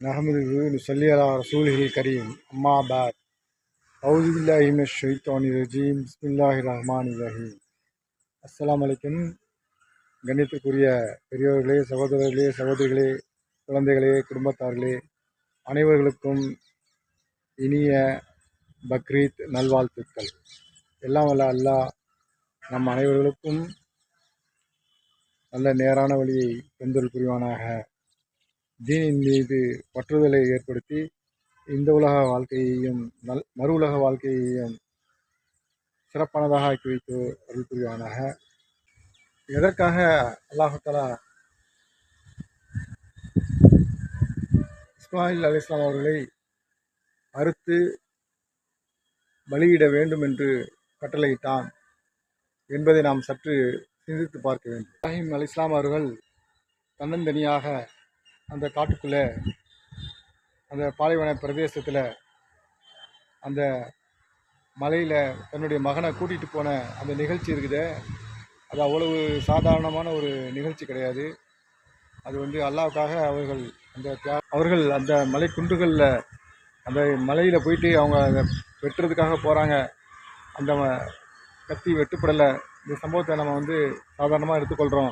نحمده نصلي على رسوله الكريم أما بعد أعوذ بالله من الشيطان الرجيم بسم الله الرحمن الرحيم அஸ்ஸலாமு அலைக்கும் கண்ணியத்திற்குரிய பெரியோர்களே சகோதரர்களே சகோதரிகளே குழந்தைகளே குடும்பத்தார்களே அனைவர்களுக்கும் இனிய பக்ரீத் நல்வாழ்த்துக்கள் எல்லாம் வல்ல அல்லாஹ் நம் அனைவர்களுக்கும் நல்ல நேரான வழியை தந்தல் புரிவானாக தீனின் மீது பற்றுதலை ஏற்படுத்தி இந்த உலக வாழ்க்கையையும் நல் மறு உலக வாழ்க்கையையும் சிறப்பானதாக ஆக்கி வைத்து அருள் புரிவானாக. எதற்காக அல்லாஹாலா இஸ்மாயில் அலி இஸ்லாம் அவர்களை அறுத்து பலியிட வேண்டும் என்று கட்டளையிட்டான் என்பதை நாம் சற்று சிந்தித்து பார்க்க வேண்டும். இப்ராஹிம் அலி இஸ்லாம் அவர்கள் தன்னந்தனியாக அந்த காட்டுக்குள்ளே அந்த பாலைவன பிரதேசத்தில் அந்த மலையில் தன்னுடைய மகனை கூட்டிகிட்டு போன அந்த நிகழ்ச்சி இருக்குது. அது அவ்வளவு சாதாரணமான ஒரு நிகழ்ச்சி கிடையாது. அது வந்து அல்லாவுக்காக அவர்கள் அந்த அவர்கள் அந்த மலை குன்றுகளில் அந்த மலையில் போயிட்டு அவங்க அதை வெட்டுறதுக்காக போகிறாங்க அந்த ம- கத்தி வெட்டுப்படலை. இந்த சம்பவத்தை நம்ம வந்து சாதாரணமாக எடுத்துக்கொள்கிறோம்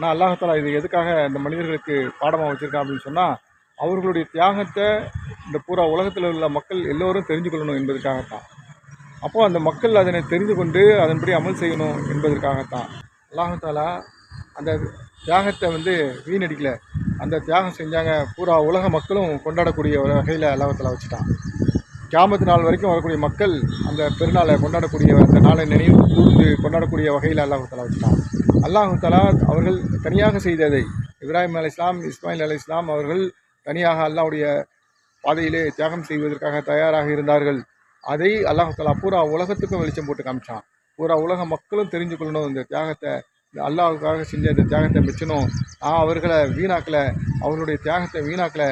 ஆனால் அல்லாஹாலா இது எதுக்காக இந்த மனிதர்களுக்கு பாடமாக வச்சுருக்கான் அப்படின்னு சொன்னால் அவர்களுடைய தியாகத்தை இந்த பூரா உலகத்தில் உள்ள மக்கள் எல்லோரும் தெரிஞ்சு கொள்ளணும் என்பதற்காகத்தான். அப்போது அந்த மக்கள் அதனை தெரிந்து கொண்டு அதன்படி அமல் செய்யணும் என்பதற்காகத்தான். அல்லாஹாலா அந்த தியாகத்தை வந்து வீணடிக்கல. அந்த தியாகம் செஞ்சாங்க பூரா உலக மக்களும் கொண்டாடக்கூடிய ஒரு வகையில் அல்லாஹாலா வச்சுட்டான். கியாமத்து நாள் வரைக்கும் வரக்கூடிய மக்கள் அந்த பெருநாளை கொண்டாடக்கூடிய அந்த நாளை நினைவு கூர்ந்து கொண்டாடக்கூடிய வகையில் அல்லாஹு வச்சுட்டான். அல்லாஹு தலா அவர்கள் தனியாக செய்ததை இப்ராஹிம் அலி இஸ்லாம் இஸ்மாயில் அலி இஸ்லாம் அவர்கள் தனியாக அல்லாவுடைய பாதையிலே தியாகம் செய்வதற்காக தயாராக இருந்தார்கள். அதை அல்லாஹு தலா பூரா உலகத்துக்கும் வெளிச்சம் போட்டு காமிச்சான். பூரா உலக மக்களும் தெரிஞ்சு கொள்ளணும். இந்த தியாகத்தை இந்த அல்லாஹுக்காக செஞ்ச இந்த தியாகத்தை மிச்சணும். நான் அவர்களை வீணாக்கலை. அவர்களுடைய தியாகத்தை வீணாக்கலை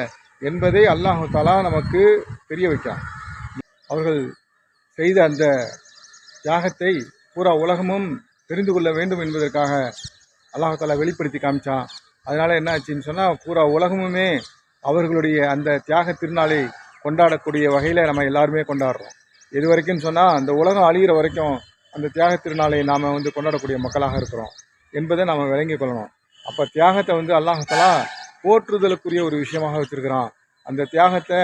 என்பதை அல்லாஹு தலா நமக்கு தெரிய வைக்கிறான். அவர்கள் செய்த அந்த தியாகத்தை பூரா உலகமும் தெரிந்து கொள்ள வேண்டும் என்பதற்காக அல்லாஹால வெளிப்படுத்தி காமிச்சான் அதனால் என்ன ஆச்சுன்னு சொன்னால் பூரா உலகமுமே அவர்களுடைய அந்த தியாக திருநாளை கொண்டாடக்கூடிய வகையில் நம்ம எல்லாருமே கொண்டாடுறோம். இது வரைக்கும்னு சொன்னால் அந்த உலகம் அழிகிற வரைக்கும் அந்த தியாக திருநாளை நாம் வந்து கொண்டாடக்கூடிய மக்களாக இருக்கிறோம் என்பதை நாம் விளங்கிக் கொள்ளணும். அப்போ தியாகத்தை வந்து அல்லாஹாலா போற்றுதலுக்குரிய ஒரு விஷயமாக வச்சுருக்கிறான். அந்த தியாகத்தை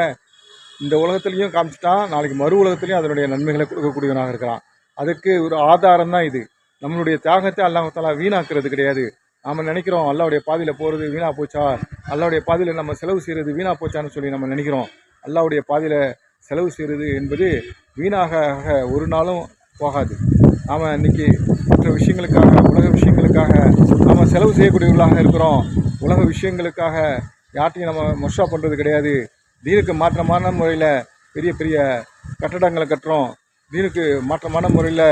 இந்த உலகத்துலேயும் காமிச்சிட்டான் நாளைக்கு மறு உலகத்துலேயும் அதனுடைய நன்மைகளை கொடுக்கக்கூடியவனாக இருக்கிறான். அதுக்கு ஒரு ஆதாரம் தான் இது. நம்மளுடைய தியாகத்தை அல்லாஹாலா வீணாக்குறது கிடையாது. நாம் நினைக்கிறோம் அல்லாவுடைய பாதையில் போகிறது வீணாக போச்சா? அல்லாவுடைய பாதையில் நம்ம செலவு செய்கிறது வீணாக போச்சான்னு சொல்லி நம்ம நினைக்கிறோம். அல்லாவுடைய பாதையில் செலவு செய்கிறது என்பது வீணாக ஒரு நாளும் போகாது. நாம் இன்றைக்கி மற்ற விஷயங்களுக்காக உலக விஷயங்களுக்காக நாம் செலவு செய்யக்கூடியவர்களாக இருக்கிறோம். உலக விஷயங்களுக்காக யார்ட்டையும் நம்ம மொஷா பண்ணுறது கிடையாது. தீனுக்கு மாற்றமான முறையில் பெரிய பெரிய கட்டடங்களை கட்டுறோம். தீனுக்கு மாற்றமான முறையில்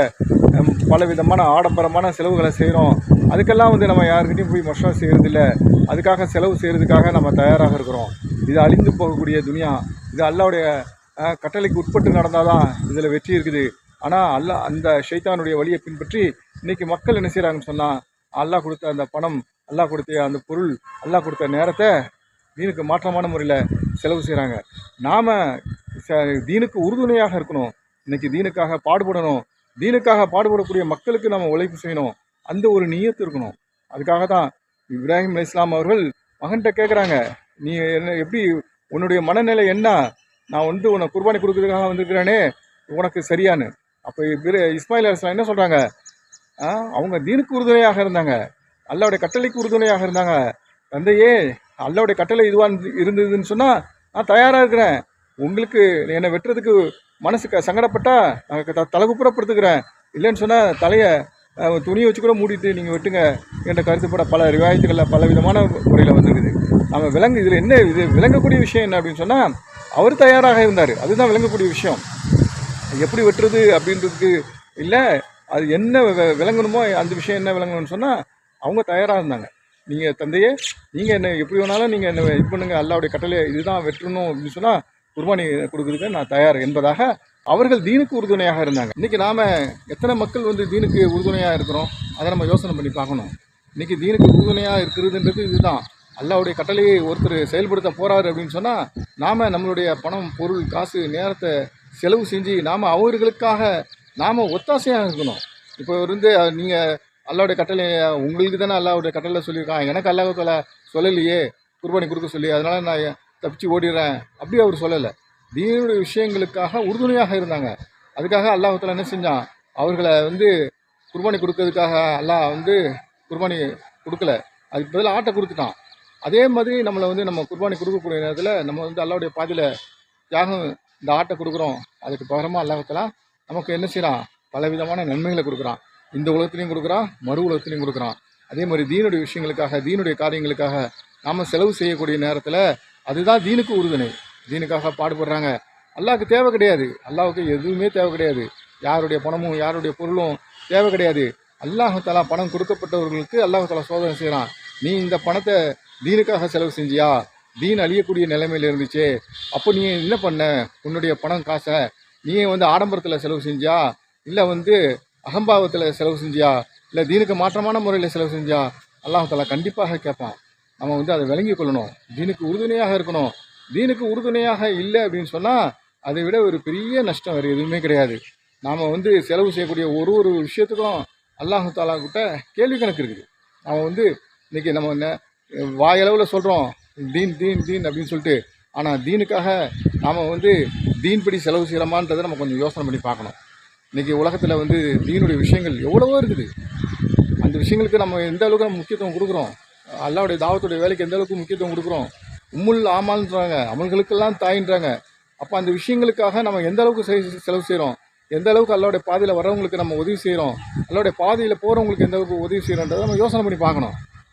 பல விதமான ஆடம்பரமான செலவுகளை செய்கிறோம் அதுக்கெல்லாம் வந்து நம்ம யாருக்கிட்டையும் போய் மொஷா செய்கிறதில்ல அதுக்காக செலவு செய்கிறதுக்காக நம்ம தயாராக இருக்கிறோம். இது அழிந்து போகக்கூடிய துனியா. இது அல்லாவுடைய கட்டளைக்கு உட்பட்டு நடந்தால் தான் இதில் வெற்றி இருக்குது. ஆனால் அல்லாஹ் அந்த ஷைத்தானுடைய வழியை பின்பற்றி இன்றைக்கி மக்கள் என்ன செய்கிறாங்கன்னு சொன்னால் அல்லாஹ் கொடுத்த அந்த பணம் அல்லாஹ் கொடுத்த அந்த பொருள் அல்லாஹ் கொடுத்த நேரத்தை தீனுக்கு மாற்றமான முறையில் செலவு செய்கிறாங்க நாம் தீனுக்கு உறுதுணையாக இருக்கணும். இன்னைக்கு தீனுக்காக பாடுபடணும். தீனுக்காக பாடுபடக்கூடிய மக்களுக்கு நம்ம உழைப்பு செய்யணும். அந்த ஒரு நீயத்து இருக்கணும். அதுக்காக தான் இப்ராஹிம் அலி இஸ்லாம் அவர்கள் மகன்கிட்ட கேட்குறாங்க நீ என்ன எப்படி உன்னுடைய மனநிலை என்ன? நான் வந்து உன்னை குர்பானி கொடுக்கறதுக்காக வந்திருக்கிறேனே உனக்கு சரியானு அப்போ இஸ்மாயில் அலி என்ன சொல்கிறாங்க அவங்க தீனுக்கு உறுதுணையாக இருந்தாங்க. அல்லாவுடைய கட்டளைக்கு உறுதுணையாக இருந்தாங்க. தந்தையே அல்லாவுடைய கட்டளை இதுவாக இருந்ததுன்னு சொன்னால் நான் தயாராக இருக்கிறேன். உங்களுக்கு என்னை வெட்டுறதுக்கு மனசுக்கு சங்கடப்பட்டால் சங்கடப்பட்டா த- தலகுப்புறப்படுத்துக்கிறேன் இல்லைன்னு சொன்னால் தலையை துணியை வச்சு கூட மூடிட்டு நீங்கள் வெட்டுங்க என்ற கருத்துப்பட பல ரிவாயத்துகளில் பல விதமான முறையில் வந்துருக்குது. நம்ம விலங்கு இதில் என்ன இது விளங்கக்கூடிய விஷயம் என்ன அப்படின்னு சொன்னால் அவர் தயாராக இருந்தார். அதுதான் விளங்கக்கூடிய விஷயம். எப்படி வெட்டுறது அப்படின்றதுக்கு இல்லை அது என்ன விளங்கணுமோ அந்த விஷயம் என்ன விளங்கணும்னு சொன்னால் அவங்க தயாராக இருந்தாங்க. நீங்கள் தந்தையே நீங்கள் என்ன எப்படி வேணாலும் நீங்கள் என்ன இது பண்ணுங்கள் அல்லாவுடைய கட்டளை இதுதான் வெட்டணும் அப்படின்னு சொன்னால் குர்பானி கொடுக்குறதுக்கு நான் தயார் என்பதாக அவர்கள் தீனுக்கு உறுதுணையாக இருந்தாங்க. இன்றைக்கி நாம் எத்தனை மக்கள் வந்து தீனுக்கு உறுதுணையாக இருக்கிறோம்? அதை நம்ம யோசனை பண்ணி பார்க்கணும். இன்றைக்கி தீனுக்கு உறுதுணையாக இருக்கிறதுன்றது இதுதான். அல்லாவுடைய கட்டளையை ஒருத்தர் செயல்படுத்த போகிறாரு அப்படின்னு சொன்னால் நாம் நம்மளுடைய பணம் பொருள் காசு நேரத்தை செலவு செஞ்சு நாம் அவர்களுக்காக நாம் ஒத்தாசையாக இருக்கணும். இப்போ இருந்து நீங்கள் அல்லாவுடைய கட்டளை உங்களுக்கு தானே அல்லாவுடைய கட்டளை சொல்லியிருக்கான் எனக்கு அல்லாவுக்கு சொல்லலையே குர்பானி கொடுக்க சொல்லி அதனால் நான் தப்பிச்சு ஓடிடுறேன். அப்படி அவர் சொல்லலை. தீனுடைய விஷயங்களுக்காக உறுதுணையாக இருந்தாங்க. அதுக்காக அல்லாஹத்தில் என்ன செஞ்சான்? அவர்களை வந்து குர்பானி கொடுக்கறதுக்காக அல்லாஹ் வந்து குர்பானி கொடுக்கல. அதுக்கு பதிலாக ஆட்டை கொடுத்துட்டான். அதே மாதிரி நம்மளை வந்து நம்ம குர்பானி கொடுக்கக்கூடிய நேரத்தில் நம்ம வந்து அல்லாவுடைய பாதையில் தியாகம் இந்த ஆட்டை கொடுக்குறோம். அதுக்கு பகரமாக அல்லாஹத்தலாம் நமக்கு என்ன செய்கிறான் பலவிதமான நன்மைகளை கொடுக்குறான். இந்த உலகத்துலேயும் கொடுக்குறான் மறு உலகத்துலேயும் கொடுக்குறான். அதே மாதிரி தீனுடைய விஷயங்களுக்காக தீனுடைய காரியங்களுக்காக நாம் செலவு செய்யக்கூடிய நேரத்தில் அதுதான் தீனுக்கு உறுதுணை. தீனுக்காக பாடுபடுறாங்க. அல்லாவுக்கு தேவை கிடையாது. அல்லாவுக்கு எதுவுமே தேவை கிடையாது. யாருடைய பணமும் யாருடைய பொருளும் தேவை கிடையாது. அல்லாஹு தலா பணம் கொடுக்கப்பட்டவர்களுக்கு அல்லாஹு தலா சோதனை செய்கிறான் நீ இந்த பணத்தை தீனுக்காக செலவு செஞ்சியா? தீன் அழியக்கூடிய நிலைமையில் இருந்துச்சு. அப்போ நீ என்ன பண்ண? உன்னுடைய பணம் காசை நீ வந்து ஆடம்பரத்தில் செலவு செஞ்சியா? இல்லை வந்து அகம்பாவத்தில் செலவு செஞ்சியா? இல்லை தீனுக்கு மாற்றமான முறையில் செலவு செஞ்சியா? அல்லாஹ் தலா கண்டிப்பாக கேட்பான் நம்ம வந்து அதை விளங்கி கொள்ளணும். தீனுக்கு உறுதுணையாக இருக்கணும். தீனுக்கு உறுதுணையாக இல்லை அப்படின்னு சொன்னால் அதை விட ஒரு பெரிய நஷ்டம் வேறு எதுவுமே கிடையாது. நாம் வந்து செலவு செய்யக்கூடிய ஒரு ஒரு விஷயத்துக்கும் அல்லாஹு தாலா கிட்ட கேள்வி கணக்கு இருக்குது. அவன் வந்து இன்றைக்கி நம்ம என்ன வாயளவில் சொல்கிறோம் தீன் தீன் தீன் அப்படின்னு சொல்லிட்டு. ஆனால் தீனுக்காக நாம் வந்து தீன்படி செலவு செய்யலாமான்றதை நம்ம கொஞ்சம் யோசனை பண்ணி பார்க்கணும். இன்றைக்கி உலகத்தில் வந்து தீனுடைய விஷயங்கள் எவ்வளவோ இருக்குது. அந்த விஷயங்களுக்கு நம்ம எந்த அளவுக்கு முக்கியத்துவம் கொடுக்குறோம் அல்லாவுடைய தாவத்துடைய வேலைக்கு எந்த அளவுக்கு முக்கியத்துவம் கொடுக்குறோம்? உம்முள் ஆமான்றாங்க அவங்களுக்கெல்லாம் தாயின்றாங்க. அப்போ அந்த விஷயங்களுக்காக நம்ம எந்த அளவுக்கு செய்- செலவு செய்கிறோம் எந்த அளவுக்கு அல்லாவுடைய பாதையில் வரவங்களுக்கு நம்ம உதவி செய்கிறோம் அல்லாவுடைய பாதையில் போகிறவங்களுக்கு எந்த அளவுக்கு உதவி செய்கிறோன்றதை நம்ம யோசனை பண்ணி பார்க்கணும்.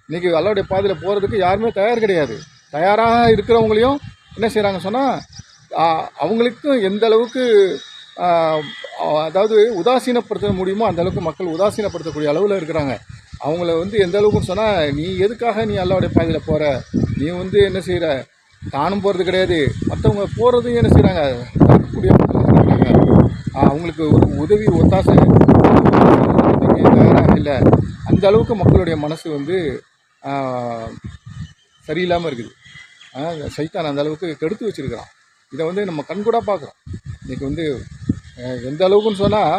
இன்றைக்கி அல்லாவுடைய பாதையில் போகிறதுக்கு யாருமே தயார் கிடையாது. தயாராக இருக்கிறவங்களையும் என்ன செய்கிறாங்க சொன்னால் அவங்களுக்கும் எந்த அளவுக்கு அதாவது உதாசீனப்படுத்த முடியுமோ அந்த அளவுக்கு மக்கள் உதாசீனப்படுத்தக்கூடிய அளவில் இருக்கிறாங்க. அவங்கள வந்து எந்த அளவுக்குன்னு சொன்னால் நீ எதுக்காக நீ அல்லாவுடைய பாதையில் போகிற நீ வந்து என்ன செய்கிற தானும் போகிறது கிடையாது. மற்றவங்க போகிறதையும் என்ன செய்கிறாங்க தடுக்கக்கூடிய அவங்களுக்கு ஒரு உதவி ஒத்தாசை தயாராக இல்லை. அந்த அளவுக்கு மக்களுடைய மனசு வந்து சரியில்லாமல் இருக்குது. சைத்தான் அந்த அளவுக்கு கெடுத்து வச்சிருக்கிறான். இதை வந்து நம்ம கண்கூடாக பார்க்குறோம். இன்றைக்கி வந்து எந்த அளவுக்குன்னு சொன்னால்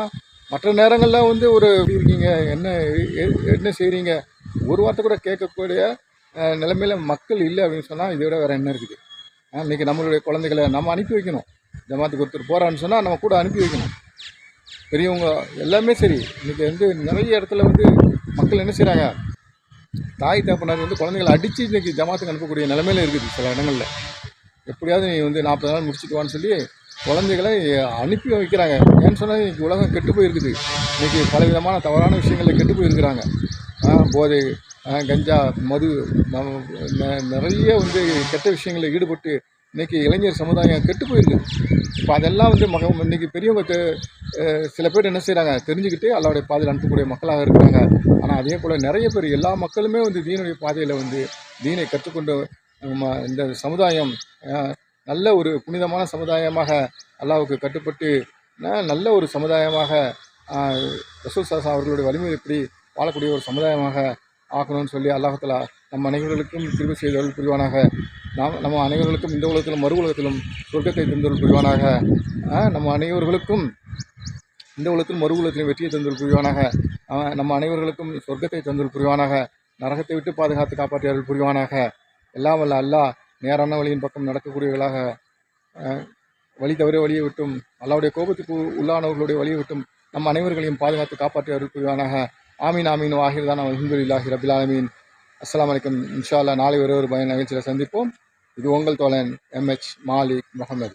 மற்ற நேரங்களில் வந்து ஒரு எப்படி இருக்கீங்க? என்ன என்ன செய்கிறீங்க ஒரு வார்த்தை கூட கேட்கக்கூடிய நிலைமையில் மக்கள் இல்லை அப்படின்னு சொன்னால் இதை விட வேறு என்ன இருக்குது? இன்றைக்கி நம்மளுடைய குழந்தைகளை நம்ம அனுப்பி வைக்கணும். ஜமாத்துக்கு ஒருத்தர் போகிறான்னு சொன்னால் நம்ம கூட அனுப்பி வைக்கணும். பெரியவங்க எல்லாமே சரி. இன்றைக்கி வந்து நிறைய இடத்துல வந்து மக்கள் என்ன செய்கிறாங்க தாய் தகப்பனார் வந்து குழந்தைகளை அடித்து இன்றைக்கி ஜமாத்துக்கு அனுப்பக்கூடிய நிலமையில இருக்குது சில இடங்களில். எப்படியாவது நீ வந்து நாற்பது நாள் முடிச்சுட்டு வான்னு சொல்லி குழந்தைகளை அனுப்பி வைக்கிறாங்க. ஏன்னு சொன்னால் இன்றைக்கி உலகம் கெட்டு போயிருக்குது. இன்றைக்கி பலவிதமான தவறான விஷயங்களில் கெட்டு போயிருக்கிறாங்க. போதை கஞ்சா மது நிறைய வந்து கெட்ட விஷயங்களில் ஈடுபட்டு இன்றைக்கி இளைஞர் சமுதாயம் கெட்டு போயிருக்கு. இப்போ அதெல்லாம் வந்து மக இன்றைக்கி பெரியவங்க சில பேர் என்ன செய்கிறாங்க தெரிஞ்சுக்கிட்டு அல்லாவுடைய பாதையில் அனுப்பக்கூடிய மக்களாக இருக்கிறாங்க. ஆனால் அதே போல் நிறைய பேர் எல்லா மக்களுமே வந்து தீனுடைய பாதையில் வந்து தீனை கற்றுக்கொண்டு இந்த சமுதாயம் நல்ல ஒரு புனிதமான சமுதாயமாக அல்லாவுக்கு கட்டுப்பட்டு நல்ல ஒரு சமுதாயமாக ரசூல் சாசா அவர்களுடைய வலிமைப்படி வாழக்கூடிய ஒரு சமுதாயமாக ஆக்கணும்னு சொல்லி அல்லாஹலா நம் அனைவர்களுக்கும் திரும்ப செய்தவர்கள் புரிவானாக. நாம் நம்ம அனைவர்களுக்கும் இந்த உலகத்திலும் மறு உலகத்திலும் சொர்க்கத்தை தந்தவர்கள் புரிவானாக. நம்ம அனைவர்களுக்கும் இந்த உலகத்திலும் மறு உலகத்திலும் வெற்றியை தந்தல் புரிவானாக. நம்ம அனைவர்களுக்கும் சொர்க்கத்தை தந்தல் புரிவானாக. நரகத்தை விட்டு பாதுகாத்து காப்பாற்றியவர்கள் புரிவானாக. எல்லாம் வல்ல அல்லாஹ் நேரான வழியின் பக்கம் நடக்கக்கூடியவர்களாக வழி தவிர வழியை விட்டும் அல்லாவுடைய கோபத்துக்கு உள்ளானவர்களுடைய வழியை விட்டும் நம் அனைவர்களையும் பாதுகாத்து காப்பாற்றி புரிவானாக ஆமீன் ஆமீன் வாஹிர்தான் அஹமதுல்லாஹி ரபில் ஆலமீன். அஸ்லாம் வலைக்கம் இன்ஷா அல்லா நாளை ஒரு ஒரு பயன் நிகழ்ச்சியில் சந்திப்போம். இது உங்கள் தோழன் எம்ஹெச் மாலிக் முகமது.